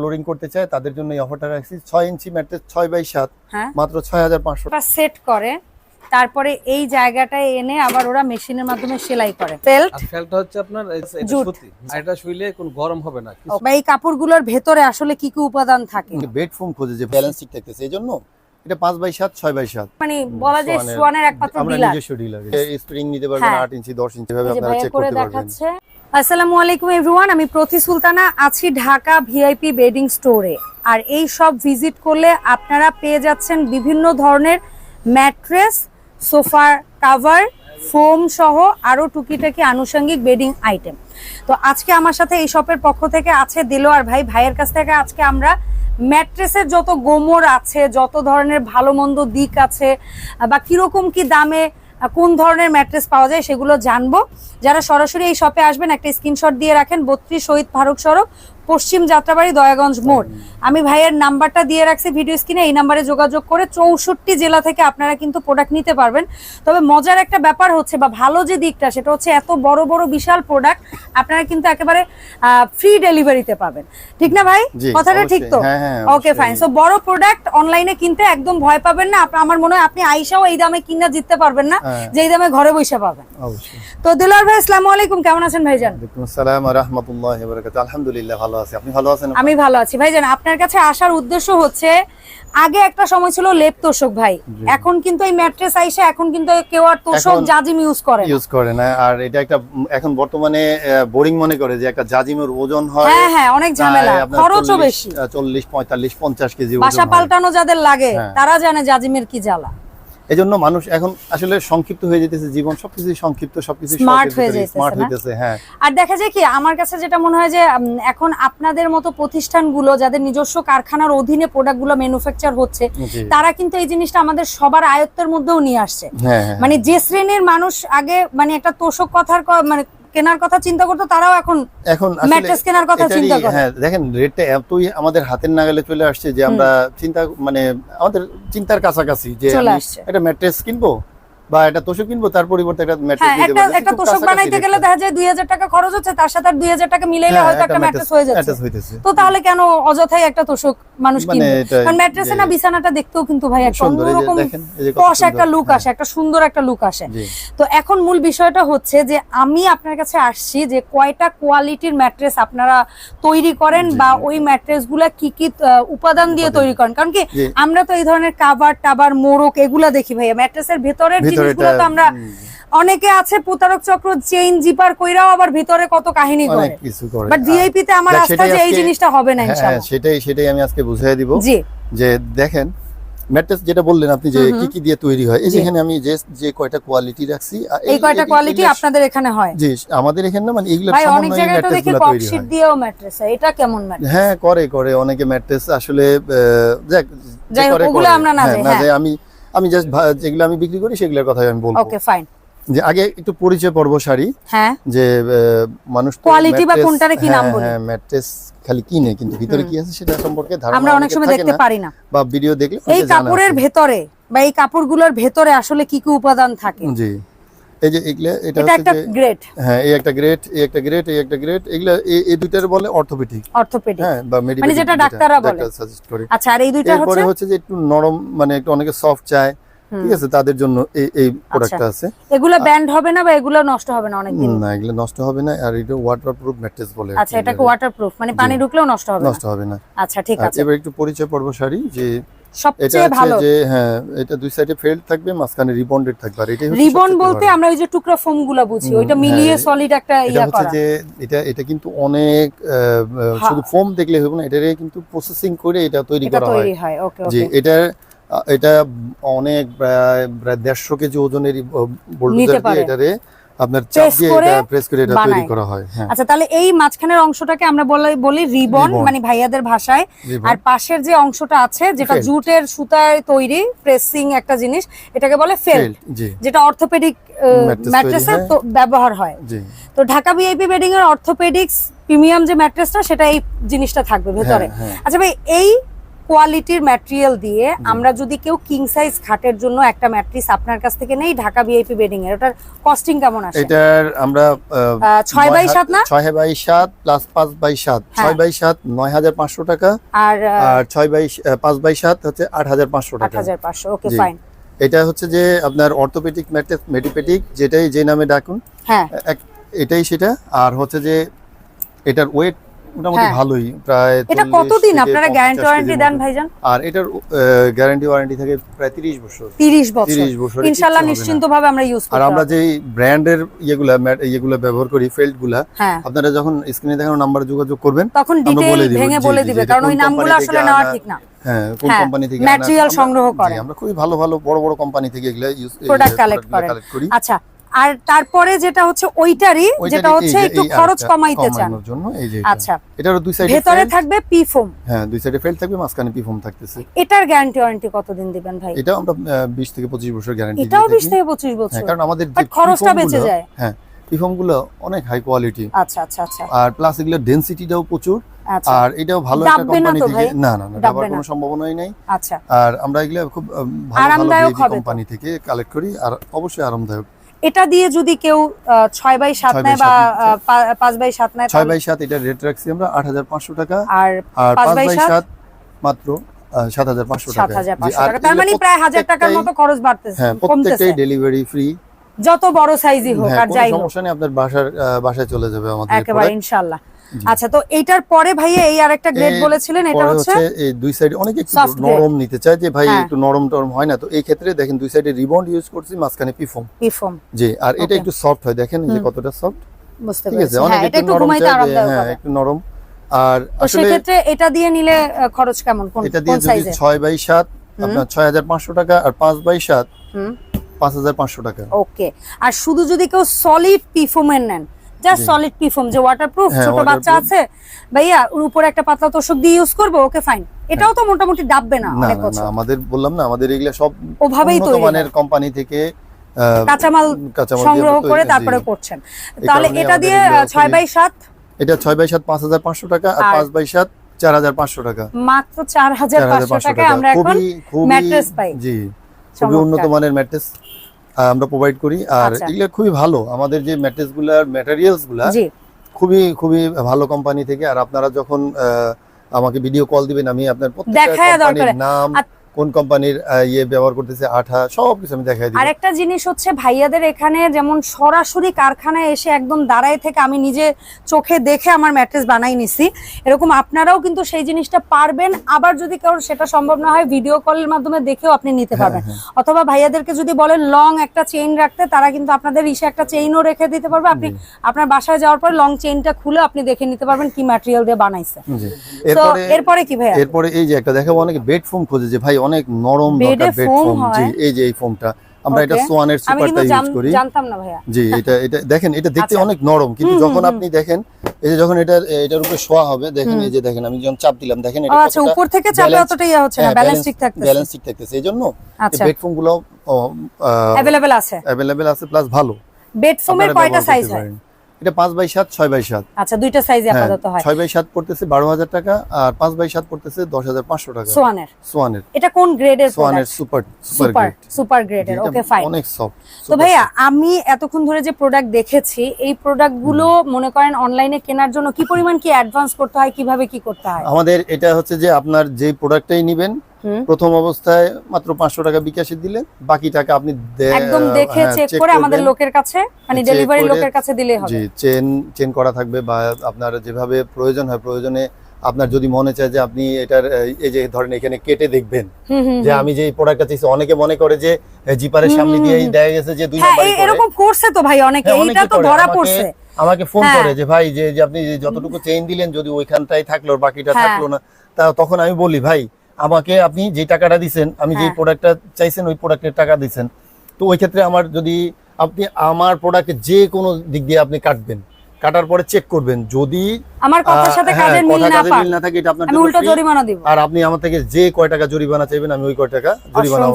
Flooring করতে চায় তাদের জন্য এই অফারটা রাখছি। ছয় ইঞ্চি ম্যাট্রেস ছয় বাই সাত হ্যাঁ। মাত্র ছয় হাজার পাঁচশো সেট করে তারপরে এই জায়গাটায় এনে আবার ওরা মেশিনের মাধ্যমে সেলাই করে। ফেল্ট আর ফেলটা হচ্ছে আপনার সুতি। এটা শুইলে কোনো গরম হবে না। কিছু- বা এই কাপড়গুলোর ভেতরে আসলে কি কি উপাদান থাকে? বেড ফোম খোঁজে যে ব্যালেন্স ঠিক থাকতেছে এই জন্য এটা পাঁচ বাই সাত ছয় বাই সাত। মানে বলা যায় সোয়ানের- একমাত্র আমরা ডিলার। নিজস্ব ডিলার। স্প্রিং নিতে পারবেন হ্যাঁ। আট ইঞ্চি দশ ইঞ্চি ভাবে আপনারা চেক করতে পারবেন। দেখাচ্ছে। আসসালামু আলাইকুম এভরিওয়ান, আমি প্রতি সুলতানা আছি ঢাকা ভিআইপি বেডিং স্টোরে। আর এই সব ভিজিট করলে আপনারা পেয়ে যাচ্ছেন বিভিন্ন ধরনের ম্যাট্রেস, সোফার কাভার, ফোম সহ আরও টুকিটাকি আনুষঙ্গিক বেডিং আইটেম। তো আজকে আমার সাথে এই শপের পক্ষ থেকে আছে দিলোয়ার ভাই। ভাইয়ের কাছ থেকে আজকে আমরা ম্যাট্রেসের যত গোমর আছে, যত ধরনের ভালো মন্দ দিক আছে, বা কীরকম কি দামে কোন ধরনের ম্যাট্রেস পাওয়া যায় সেগুলো জানব। যারা সরাসরি এই শপে আসবেন, একটা স্ক্রিনশট দিয়ে রাখেন, বত্রিশ শহীদ ফারুক সড়ক পশ্চিম যাত্রাবাড়ি দয়াগঞ্জ মোড়। আমি ভাইয়ের নাম্বারটা দিয়ে রাখছি ভিডিও স্ক্রিনে এই নাম্বারে যোগাযোগ করে চৌষট্টি জেলা থেকে আপনারা কিন্তু প্রোডাক্ট নিতে পারবেন। তবে মজার একটা ব্যাপার হচ্ছে বা ভালো যে দিকটা সেটা হচ্ছে এত বড় বড় বিশাল প্রোডাক্ট আপনারা কিন্তু একেবারে ফ্রি ডেলিভারিতে পাবেন। ঠিক না ভাই? কথাটা ঠিক তো? ওকে ফাইন সো বড় প্রোডাক্ট অনলাইনে কিনতে একদম ভয় পাবেন না। আমার মনে হয় আপনি আইসাও এই দামে কিনা জিততে পারবেন না হ্যাঁ। যে এই দামে ঘরে বসে পাবেন। তো দিলার ভাই আসসালামু আলাইকুম। কেমন আছেন ভাইজান? আসসালাম ওয়া রাহমাতুল্লাহি ওয়া বারাকাতুহু। আলহামদুলিল্লাহ ভালো আছি। আপনি ভালো আছেন? আমি ভালো আছি। ভাইজান আপনার কাছে আসার উদ্দেশ্য হচ্ছে আগে একটা সময় ছিল লেপ তোষক ভাই। এখন কিন্তু এই ম্যাট্রেস আইসা এখন কিন্তু কেউ আর তোষক জাজিম ইউজ করে ইউজ করে না। আর এটা একটা এখন বর্তমানে বোরিং মনে করে যে একটা জাজিমের ওজন হয় হ্যাঁ হ্যাঁ অনেক ঝামেলা। খরচও বেশি। চল্লিশ পঁয়তাল্লিশ পঞ্চাশ কেজি বাসা ওজন। পাল্টানো যাদের লাগে হ্যাঁ। তারা জানে জাজিমের কি জ্বালা। এই জন্য মানুষ এখন আসলে সংক্ষিপ্ত হয়ে যেতেছে জীবন সবকিছু সংক্ষিপ্ত সবকিছু স্মার্ট হয়ে যেতেছে, স্মার্ট? হইতেছে হ্যাঁ। আর দেখা যায় কি আমার কাছে যেটা মনে হয় যে এখন আপনাদের মতো প্রতিষ্ঠানগুলো যাদের নিজস্ব কারখানার অধীনে প্রোডাক্টগুলো ম্যানুফ্যাকচার হচ্ছে তারা কিন্তু এই জিনিসটা আমাদের সবার আয়ত্তের মধ্যেও নিয়ে আসছে। হ্যাঁ হ্যাঁ মানে যে শ্রেণির মানুষ আগে মানে একটা তোষক কথার মানে কেনার কথা চিন্তা করতো তারাও এখন এখন ম্যাট্রেস কেনার কথা চিন্তা করে। হ্যাঁ দেখেন রেটটা এতই আমাদের হাতের নাগালে চলে আসছে যে আমরা চিন্তা মানে আমাদের চিন্তার কাছাকাছি যে একটা ম্যাট্রেস কিনবো বা একটা তোষক কিনবো তার পরিবর্তে একটা ম্যাট্রেস হ্যাঁ একটা পারব একটা তোষক বানাইতে গেলে দেখা যায় দুই হাজার টাকা খরচ হচ্ছে তার সাথে আর দুই হাজার টাকা মিলাইলে হয়তো একটা ম্যাট্রেস হয়ে যাচ্ছে। হইতেছে। তো তাহলে কেন অযথাই একটা তোষক মানুষ মানে কিনবে? কারণ ম্যাট্রেসে না বিছানাটা দেখতেও কিন্তু ভাই একটা অন্যরকম দেখেন, এই যে কত পশ একটা লুক হ্যাঁ। আসে একটা সুন্দর একটা লুক আসে। তো এখন মূল বিষয়টা হচ্ছে যে আমি আপনার কাছে আসছি যে কয়টা কোয়ালিটির ম্যাট্রেস আপনারা তৈরি করেন বা ওই ম্যাট্রেসগুলা কি কি উপাদান দিয়ে তৈরি করেন? কারণ কি আমরা তো এই ধরনের কাভার টাবার মোড়ক এগুলা দেখি ভাইয়া। ম্যাট্রেসের ভেতরের জিনিসগুলো তো আমরা অনেকে আছে প্রতারক চক্র চেইন জিপার কইরাও আবার ভিতরে কত কাহিনী করে। অনেক কিছু করে। বাট ভিআইপি তে আমার আস্থা যে এই জিনিসটা হবে না হ্যাঁ, ইনশাআল্লাহ সেটাই সেটাই আমি আজকে বুঝিয়ে দিব। জি। যে দেখেন ম্যাট্রেস যেটা বললেন আপনি যে কি কি দিয়ে তৈরি হয় এই যেখানে আমি যে যে কয়টা কোয়ালিটি রাখছি এই কয়টা কোয়ালিটি আপনাদের এখানে হয়। জি আমাদের এখানে না মানে এগুলো ভাই অনেক জায়গায় তো দেখি ককশিট দিয়েও ম্যাট্রেস হয় এটা কেমন ম্যাট্রেস? হ্যাঁ করে করে অনেকে ম্যাট্রেস আসলে যাক যে করে আমরা হ্যাঁ, না হ্যাঁ। যাই আমি আমি জাস্ট যেগুলো আমি বিক্রি করি সেগুলোর কথাই আমি বলব। ওকে ফাইন যে আগে একটু পরিচয় পর্ব শাড়ি হ্যাঁ। যে মানুষ কোয়ালিটি বা কোনটারে কি নাম হ্যাঁ, বলে? হ্যাঁ ম্যাট্রেস খালি কিনে কিন্তু ভিতরে কি আছে সেটা সম্পর্কে ধারণা আমরা অনেক সময় দেখতে পারি না। বা ভিডিও দেখলে এই কাপড়ের। ভেতরে বা এই কাপড়গুলোর ভেতরে আসলে কি কি উপাদান থাকে? জি। এই যে এগুলা এটা হচ্ছে হ্যাঁ এই একটা গ্রেট এই একটা গ্রেট এই একটা গ্রেট এগুলা এই- দুইটার বলে অর্থোপেডিক অর্থোপেডিক হ্যাঁ বা মেডিকেল মানে যেটা ডাক্তাররা বলে। সাজেস্ট করে। আচ্ছা আর এই দুইটা এরপরে হচ্ছে? হচ্ছে যে একটু নরম মানে একটু অনেকে সফট চায়। ঠিক আছে তাদের জন্য এই এই প্রোডাক্টটা আছে। এগুলো ব্যান্ড হবে না বা এগুলো নষ্ট হবে না না এগুলো নষ্ট হবে না আর এটা ওয়াটারপ্রুফ ম্যাট্রেস বলে আচ্ছা এটাকে ওয়াটারপ্রুফ মানে পানি ঢুকলেও নষ্ট হবে না? নষ্ট হবে না। আচ্ছা ঠিক আছে। এবার একটু পরিচয় পর্ব শাড়ি যে সবচেয়ে ভালো। যে হ্যাঁ এটা দুই সাইডে ফেল্ড থাকবে মাঝখানে রিবন্ডেড থাকবে আর এটাই রিবন বলতে আমরা ওই যে টুকরা ফোমগুলা বুঝি ওইটা মিলিয়ে হ্যাঁ, সলিড একটা ইয়া করা। যে এটা এটা কিন্তু অনেক শুধু ফোম দেখলে হবে না এটারে কিন্তু প্রসেসিং করে এটা তৈরি করা হয়। তৈরি হয় ওকে জি ওকে এটা এটা অনেক প্রায় দেড়শো কেজি ওজনের পারে। এটারে আপনার চাপ দিয়ে এটা প্রেস করে এটা তৈরি করা হয় হ্যাঁ। আচ্ছা তাহলে এই মাঝখানের অংশটাকে আমরা বলি বলি রিবন মানে ভাইয়াদের ভাষায়। আর পাশের যে অংশটা আছে যেটা জুটের সুতায় তৈরি প্রেসিং একটা জিনিস এটাকে বলে ফেল্ট যেটা অর্থোপেডিক ম্যাট্রেসের ব্যবহার হয়। তো ঢাকা ভিআইপি বেডিং এর অর্থোপেডিক্স প্রিমিয়াম যে ম্যাট্রেসটা সেটা এই জিনিসটা থাকবে ভেতরে। হ্যাঁ। আচ্ছা ভাই এই কোয়ালিটির ম্যাটেরিয়াল দিয়ে আমরা যদি কেউ কিং সাইজ খাটের জন্য একটা ম্যাট্রিস আপনার কাছ থেকে নেই ঢাকা ভিআইপি বেডিং এর। ওটার কস্টিং কেমন আসে? এটার আমরা আহ, আহ, ছয় বাই নয় সাত না? ছয় বাই সাত প্লাস পাঁচ বাই সাত। হ্যাঁ। ছয় বাই সাত নয় হাজার পাঁচশো টাকা। আর আর ছয় বাই আহ, পাঁচ বাই সাত হচ্ছে আট হাজার পাঁচশো টাকা। হাজার পাঁচশো ওকে ফাইন এটা হচ্ছে যে আপনার অর্থোপেডিক ম্যাট্রিস মেডিপেডিক যেটাই যে নামে ডাকুন। হ্যাঁ। এটাই সেটা। আর হচ্ছে যে এটার ওয়েট মোটামুটি হ্যাঁ। ভালোই প্রায় এটা কতদিন? থেকে আপনারা 50 গ্যারান্টি ওয়ারেন্টি দেন ভাইজান? আর এটার গ্যারান্টি ওয়ারেন্টি থাকে প্রায় তিরিশ বছর। তিরিশ বছর। তিরিশ বছর ইনশাল্লাহ নিশ্চিন্ত ভাবে আমরা ইউজ আর আমরা। যেই ব্র্যান্ডের ইয়েগুলা ইয়েগুলা ব্যবহার করি ফেল্টগুলা হ্যাঁ। আপনারা যখন স্ক্রিনে দেখানো নাম্বার যোগাযোগ করবেন তখন ডিটেইল ভেঙে বলে দিবে কারণ ওই নামগুলো আসলে নেওয়া ঠিক না। হ্যাঁ কোন হ্যাঁ, কোম্পানি থেকে material সংগ্রহ করেন। আমরা খুবই ভালো ভালো বড় বড় কোম্পানি থেকে এগুলা। কালেক্ট করি। আচ্ছা আর তারপরে যেটা হচ্ছে ওইটারই যেটা হচ্ছে একটু খরচ কমাইতে চান। জন্য এই যে আচ্ছা। এটারও দুই সাইডে ভেতরে থাকবে পি ফোম হ্যাঁ দুই সাইডে ফেল্ট থাকবে মাঝখানে পিফোম থাকতেছে। এটার গ্যারান্টি ওয়ারেন্টি কতদিন দিবেন ভাই? এটাও আমরা বিশ থেকে পঁচিশ বছর গ্যারান্টি এটাও বিশ থেকে। পঁচিশ বছর। কারণ আমাদের খরচটা বেঁচে যায়। হ্যাঁ পিফোমগুলো অনেক হাই কোয়ালিটি আচ্ছা আচ্ছা আচ্ছা। আর প্লাস এগুলো ডেনসিটিটাও প্রচুর। আচ্ছা। আর এটাও ভালো একটা না কোম্পানি থেকে না না না ডাবার কোনো সম্ভাবনাই নেই। আচ্ছা। আর আমরা এগুলো খুব ভালো ভালো। কোম্পানি থেকে কালেক্ট করি। আর অবশ্যই আরামদায়ক এটা দিয়ে যদি কেউ ছয় বাই সাত নেয় বা পাঁচ বাই সাত নেয় ছয় বাই সাত এটা রেট রাখছি আমরা আট হাজার পাঁচশো টাকা। আর পাঁচ বাই সাত? মাত্র সাত হাজার পাঁচশো সাত টাকা পাঁচশো টাকা। তার মানে প্রায় হাজার টাকার মতো খরচ বাড়তেছে হ্যাঁ প্রত্যেকটাই ডেলিভারি ফ্রি যত বড় সাইজই হোক হ্যাঁ আর যাই হোক। সমস্যা নেই আপনার বাসার বাসায় চলে যাবে আমাদের একেবারে product। আচ্ছা তো এইটার পরে ভাইয়া এই আরেকটা গ্রেড বলেছিলেন এটা হচ্ছে এই দুই সাইডে অনেকে একটু নরম নিতে চায় যে ভাই হ্যাঁ। একটু নরম টরম হয় না তো এই ক্ষেত্রে দেখেন দুই সাইডে রিবন্ড ইউজ করছি মাঝখানে পিফোম। পিফোম। জি আর এটা একটু সফট হয় দেখেন যে কতটা সফট বুঝতে ঠিক পেরেছি। আছে হ্যাঁ এটা একটু ঘুমাইতে আরামদায়ক হ্যাঁ হবে। একটু নরম। আর আসলে ক্ষেত্রে এটা দিয়ে নিলে খরচ কেমন? কোন এটা দিয়ে যদি সাইজে ছয় বাই সাত আপনার ছয় হাজার পাঁচশো টাকা আর পাঁচ বাই সাত হুম। পাঁচ হাজার পাঁচশো টাকা। ওকে আর শুধু যদি কেউ সলিড পিফোমের নেন জাস্ট। সলিড পিফোম যে ওয়াটারপ্রুফ হ্যাঁ, ছোট বাচ্চা আছে ভাইয়া ওর উপরে একটা পাতলা তোষক দিয়ে ইউজ করবে ওকে ফাইন এটাও তো মোটামুটি ডাববে না অনেক বছর। আমাদের বললাম না আমাদের এগুলা সব ওভাবেই তৈরি মানের কোম্পানি থেকে কাঁচামাল কাঁচামাল সংগ্রহ করে তারপরে করছেন। তাহলে এটা দিয়ে এগুলো আহ, ছয় বাই সাত? এটা ছয় বাই সাত পাঁচ হাজার পাঁচশো টাকা আর আর- পাঁচ বাই সাত চার হাজার পাঁচশো টাকা। মাত্র চার হাজার চার হাজার পাঁচশো পাঁচশো টাকায় টাকা। আমরা এখন খুবই পাই। জি খুবই উন্নত মানের ম্যাট্রেস আমরা প্রোভাইড করি। আর আচ্ছা। এগুলো খুবই ভালো। আমাদের যে ম্যাটেরিয়ালসগুলা খুবই খুবই ভালো কোম্পানি থেকে। আর আপনারা যখন আহ, আমাকে ভিডিও কল দিবেন আমি আপনার প্রত্যেকটা কোম্পানির নাম কোন কোম্পানির ইয়ে ব্যবহার করতেছে আঠা সব কিছু আমি দেখাই দিই আরেকটা জিনিস হচ্ছে ভাইয়াদের এখানে যেমন সরাসরি কারখানায় এসে একদম দাঁড়ায় থেকে আমি নিজে চোখে দেখে আমার ম্যাট্রেস বানাই নিছি। এরকম আপনারাও কিন্তু সেই জিনিসটা পারবেন। আবার যদি কেউ সেটা সম্ভব না হয় ভিডিও কলের মাধ্যমে দেখেও আপনি নিতে হ্যাঁ, পারবেন। অথবা ভাইয়াদেরকে যদি বলেন লং একটা চেইন রাখতে তারা কিন্তু আপনাদের ইসে একটা চেইনও রেখে দিতে পারবে। আপনি আপনার বাসায় যাওয়ার পর লং চেইনটা খুলে আপনি দেখে নিতে পারবেন কি ম্যাটেরিয়াল দিয়ে বানাইছে। এরপরে এরপরে কি ভাইয়া? এরপরে এই যে একটা দেখাবো অনেকে বেড ফোম খোঁজে যে ভাই অনেক নরম Bed এ দরকার বেড ফোম জি এই যে এই ফোমটা আমরা এটা সোয়ানের সুপারটা ইউজ করি। জানতাম না ভাইয়া। জি এটা এটা দেখেন এটা দেখতে আচ্ছা। অনেক নরম কিন্তু যখন আপনি দেখেন এই যে যখন এটা এটার উপরে শোয়া হবে দেখেন এই যে দেখেন আমি যখন চাপ দিলাম দেখেন এটা আচ্ছা উপর থেকে চাপলে অতটা ইয়ে হচ্ছে না ব্যালেন্স ঠিক থাকতেছে। ব্যালেন্স ঠিক থাকতেছে এই জন্য আচ্ছা। বেড ফোমগুলো অ্যাভেলেবেল আছে। অ্যাভেলেবেল আছে প্লাস ভালো। বেড ফোমের কয়টা সাইজ হয়। এটা পাঁচ বাই সাত ছয় বাই সাত। আচ্ছা দুইটা সাইজে হ্যাঁ, আপাতত হয়। ছয় বাই সাত পড়তেছে বারো হাজার টাকা আর পাঁচ বাই সাত পড়তেছে দশ হাজার পাঁচশো টাকা। সোয়ানের। সোয়ানের। এটা কোন গ্রেডের সোয়ানের super super super grade super গ্রেডের ওকে ফাইন অনেক সফট তো ভাইয়া আমি এতক্ষণ ধরে যে প্রোডাক্ট দেখেছি এই প্রোডাক্টগুলো মনে করেন অনলাইনে কেনার জন্য কি পরিমাণ কি অ্যাডভান্স করতে হয় কীভাবে কি করতে হয়? আমাদের এটা হচ্ছে যে আপনার যে প্রোডাক্টটাই নিবেন। প্রথম অবস্থায় মাত্র পাঁচশো টাকা বিকাশে দিলেন বাকি টাকা আপনি একদম দেখে হ্যাঁ, চেক করে আমাদের লোকের কাছে মানে ডেলিভারি লোকের কাছে দিলেই হবে জি চেন চেন করা থাকবে বা আপনার যেভাবে প্রয়োজন হয় প্রয়োজনে আপনার যদি মনে চায় যে আপনি এটার এই যে ধরেন এখানে কেটে দেখবেন যে আমি যে প্রোডাক্টটা চাইছি অনেকে মনে করে যে জিপারের সামনে হুম। দেখা গেছে যে দুই হ্যাঁ নাম্বারই এরকম করছে তো ভাই অনেকে হ্যাঁ, এইটা তো। ধরা আমাকে- পড়ছে আমাকে ফোন হ্যাঁ। করে যে ভাই যে আপনি যতটুকু চেইন দিলেন যদি ওইখানটাই থাকল বাকিটা হ্যাঁ। থাকল না তা তখন আমি বলি ভাই আমাকে আপনি যে টাকাটা দিচ্ছেন আমি যে হ্যাঁ। প্রোডাক্টটা চাইছেন ওই প্রোডাক্টের টাকা দিচ্ছেন তো ওই ক্ষেত্রে আমার যদি আপনি আমার প্রোডাক্টে যে কোনো দিক দিয়ে আপনি কাটবেন কাটার পরে চেক করবেন। যদি আমার কথার সাথে হ্যাঁ, কাজের মিল না পাক মিল না থাকে এটা আপনার আমি উল্টো জরিমানা দিব। আর আপনি আমার থেকে যে কয় টাকা জরিমানা চাইবেন আমি ওই কয় টাকা জরিমানা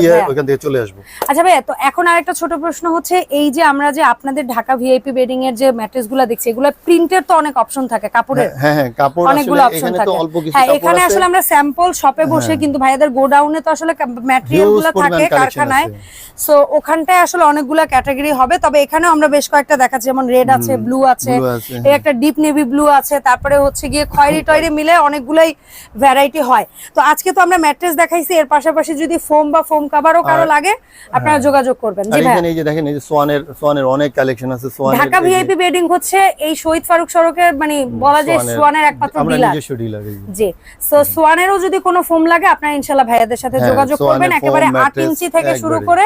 দিয়ে। ওইখান থেকে চলে আসব। আচ্ছা ভাইয়া তো এখন আরেকটা ছোট প্রশ্ন হচ্ছে এই যে আমরা যে আপনাদের ঢাকা ভিআইপি বেডিং এর যে ম্যাট্রেসগুলো দেখছি এগুলো প্রিন্টের তো অনেক অপশন থাকে কাপড়ের। হ্যাঁ হ্যাঁ কাপড় অনেকগুলো অপশন থাকে তো অল্প কিছু হ্যাঁ এখানে আসলে আমরা স্যাম্পল শপে বসে। কিন্তু ভাইয়াদের গোডাউনে তো আসলে ম্যাটেরিয়ালগুলো থাকে কারখানায়। সো ওখানটায় আসলে অনেকগুলো ক্যাটাগরি হবে তবে এখানেও আমরা বেশ কয়েকটা দেখাচ্ছি যেমন রেড আছে ব্লু আছে এই একটা ডিপ নেভি ব্লু আছে তারপরে হচ্ছে গিয়ে খয়েরি টয়েরি মিলে অনেকগুলাই ভ্যারাইটি হয়। তো আজকে তো আমরা ম্যাট্রেস দেখাইছি এর পাশাপাশি যদি ফোম বা ফোম কাভারও কারও লাগে আপনারা যোগাযোগ করবেন। জি এখানে এই যে দেখেন এই যে সোয়ানের সোয়ানের অনেক কালেকশন আছে সোয়ানের ঢাকা ভিআইপি বেডিং হচ্ছে এই শহীদ ফারুক সড়কের মানে বলা যায় সোয়ানের- একমাত্র আমরা ডিলার জি। সো সোয়ানেরও যদি কোনো ফোম লাগে আপনারা ইনশাল্লাহ ভাইয়াদের সাথে হ্যাঁ, যোগাযোগ করবেন একেবারে আট mattress ইঞ্চি থেকে শুরু করে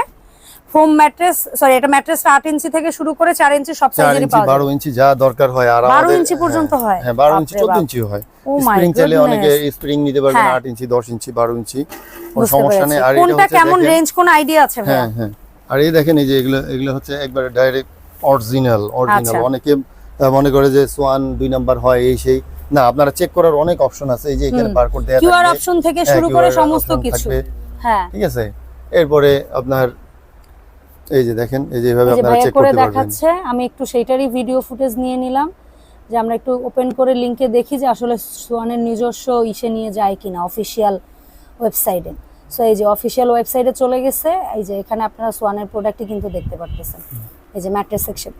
ফোম ম্যাট্রেস সরি এটা ম্যাট্রেসটা আট ইঞ্চি থেকে শুরু করে চার ইঞ্চি সব সাইজেরই পাওয়া যায়। ইঞ্চি যা দরকার হয় আর 12 ইঞ্চি পর্যন্ত হ্যাঁ, হয়? হ্যাঁ বারো ইঞ্চি বাপরে চোদ্দ বাপ। ইঞ্চি হয়। Oh স্প্রিং চাইলে goodness. অনেকে স্প্রিং নিতে পারবেন হ্যাঁ। আট ইঞ্চি দশ ইঞ্চি বারো ইঞ্চি। কোনো সমস্যা নেই। আর কোনটা কেমন রেঞ্জ কোন আইডিয়া আছে হ্যাঁ হ্যাঁ। আর এই দেখেন এই যে এগুলো এগুলো হচ্ছে একবারে ডাইরেক্ট অরিজিনাল অরিজিনাল। অনেকে মনে করে যে সোয়ান দুই নাম্বার হয় এই সেই। না আপনারা চেক করার অনেক অপশন আছে। এই যে এখানে হুম। বারকোড দেয়া কিউআর অপশন থেকে হ্যাঁ, শুরু করে সমস্ত কিছু। হ্যাঁ। ঠিক আছে? এরপরে আপনার এই যে দেখেন এই যে এইভাবে আপনারা চেক করতে পারবেন। দেখাচ্ছে আমি একটু সেইটারই ভিডিও ফুটেজ নিয়ে নিলাম যে আমরা একটু ওপেন করে লিংকে দেখি যে আসলে সোয়ানের নিজস্ব ইসে নিয়ে যায় কিনা অফিসিয়াল ওয়েবসাইটে সো এই যে অফিসিয়াল ওয়েবসাইটে চলে গেছে এই যে এখানে আপনারা সোয়ানের প্রোডাক্টই কিন্তু দেখতে পারতেছেন। এই যে ম্যাট্রেস সেকশন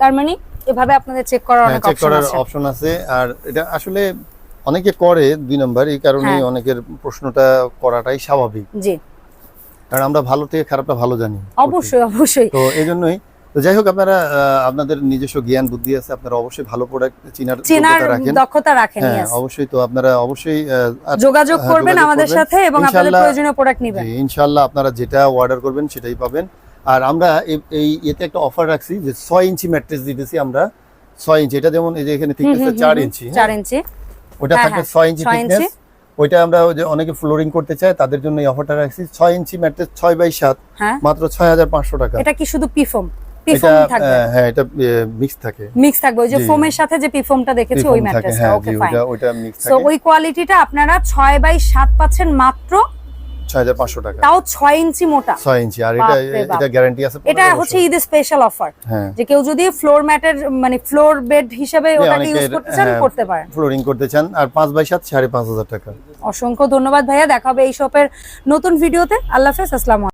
তার মানে এভাবে আপনাদের চেক করার হ্যাঁ অনেক চেক অপশন করার আছে। অপশন আছে আর এটা আসলে অনেকে করে দুই নাম্বার এই কারণে হ্যাঁ। অনেকের প্রশ্নটা করাটাই স্বাভাবিক। জি। কারণ আমরা ভালো থেকে খারাপটা ভালো জানি। অবশ্যই অবশ্যই। তো এই জন্যই তো যাই হোক আপনারা আপনাদের নিজস্ব জ্ঞান বুদ্ধি আছে আপনারা অবশ্যই ভালো প্রোডাক্ট চিনার চেনার দক্ষতা রাখেন হ্যাঁ অবশ্যই তো আপনারা অবশ্যই যোগাযোগ হ্যাঁ, করবেন আমাদের সাথে এবং আপনাদের প্রয়োজনীয় প্রোডাক্ট নেবেন। ইনশাআল্লাহ আপনারা যেটা অর্ডার করবেন সেটাই পাবেন। আর আমরা এই- এতে একটা অফার রাখছি যে ছয় ইঞ্চি ম্যাট্রেস দিতেছি আমরা। ছয় ইঞ্চি এটা যেমন এই যে এখানে হুম, থিকনেস হুম, চার ইঞ্চি হ্যাঁ? চার ইঞ্চি। ওটা থাকবে ছয় ইঞ্চি থিকনেস ইঞ্চি। ওইটা আমরা ওই যে অনেকে ফ্লোরিং করতে চায় তাদের জন্য এই অফারটা রাখছি। 6 ইঞ্চি ম্যাট্রেস 6 বাই সাত হ্যাঁ। মাত্র ছয় হাজার পাঁচশো টাকা। এটা কি শুধু পিফোম পিফোম থাকবে? হ্যাঁ এটা মিক্স থাকে। মিক্স থাকবে। ওই যে। ফোমের সাথে যে পিফোমটা দেখেছি ওই ম্যাট্রেসটা ওকে ফাইন ওইটা সো ওই কোয়ালিটিটা আপনারা ছয় বাই সাত পাচ্ছেন মাত্র ছয় হাজার পাঁচশো টাকা। তাও 6 ইঞ্চি মোটা। 6 ইঞ্চি আর এটা এটা গ্যারান্টি আছে এটা হচ্ছে। ঈদের স্পেশাল অফার হ্যাঁ। যে কেউ যদি ফ্লোর ম্যাটের মানে ফ্লোর বেড হিসেবে ওটাকে ইউজ করতে চান হ্যাঁ, করতে পারেন। ফ্লোরিং করতে চান আর পাঁচ বাই সাত সাড়ে পাঁচ হাজার টাকা। অসংখ্য ধন্যবাদ ভাইয়া দেখাবে এই শপের নতুন ভিডিওতে আল্লাহ হাফেজ আসসালামু।